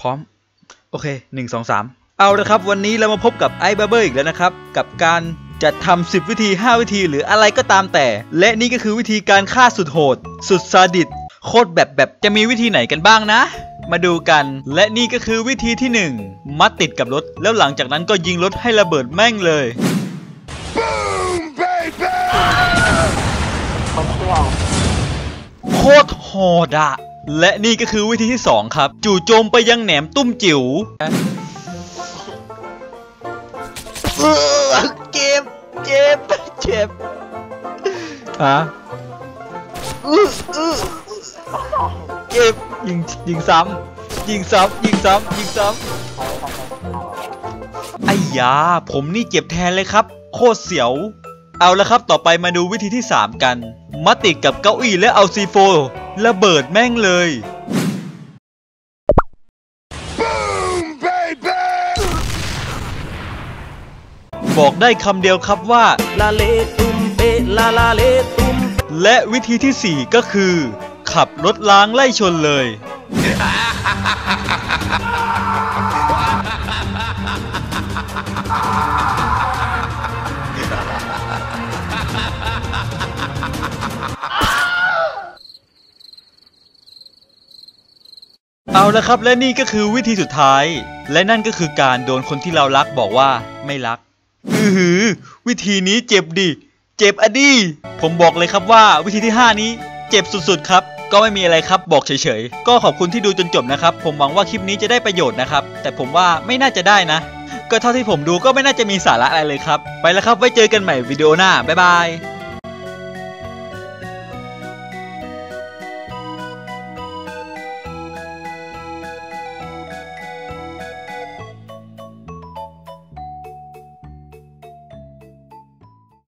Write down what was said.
พร้อม โอเคหนึ่งสองสามเอาละครับ วันนี้เรามาพบกับไอ้บาร์เบอร์อีกแล้วนะครับ กับการจะทำ10 วิธี 5 วิธีหรืออะไรก็ตามแต่ และนี่ก็คือวิธีการฆ่าสุดโหด สุดซาดิสโคตรแบบแบบจะมีวิธีไหนกันบ้างนะ มาดูกัน และนี่ก็คือวิธีที่ 1 มัดติดกับรถ แล้วหลังจากนั้นก็ยิงรถให้ระเบิดแม่งเลยโคตรโหดอะ และนี่ก็คือวิธีที่ 2 ครับ จู่โจมไปยังแหนมตุ้มจิ๋วเจ็บเจ็บเจ็บฮะอื้ออื้อเจ็บยิงยิงซ้ำยิงซ้ำยิงซ้ำยิงซ้ำไอ้ยาผมนี่เจ็บแทนเลยครับ โคตรเสียว เอาละครับต่อไปมาดูวิธีที่ 3 กันมาติดกับเก้าอี้และเอาซีโฟระเบิดแม่งเลยบอกได้คำเดียวครับว่า ลาเลตุมเปะลาลาเลตุม และวิธีที่ 4 ก็คือ ขับรถล้างไล่ชนเลย เอาละครับและนี่ก็คือวิธีสุดท้าย และนั่นก็คือการโดนคนที่เรารักบอกว่าไม่รัก อือหือ วิธีนี้เจ็บดิ เจ็บอะดิผมบอกเลยครับว่าวิธีที่ 5 นี้ เจ็บสุดๆครับ ก็ไม่มีอะไรครับบอกเฉยๆ ก็ขอบคุณที่ดูจนจบนะครับ ผมหวังว่าคลิปนี้จะได้ประโยชน์นะครับ แต่ผมว่าไม่น่าจะได้นะ ก็เท่าที่ผมดูก็ไม่น่าจะมีสาระอะไรเลยครับ ไปแล้วครับไว้เจอกันใหม่วิดีโอหน้าบ๊ายบาย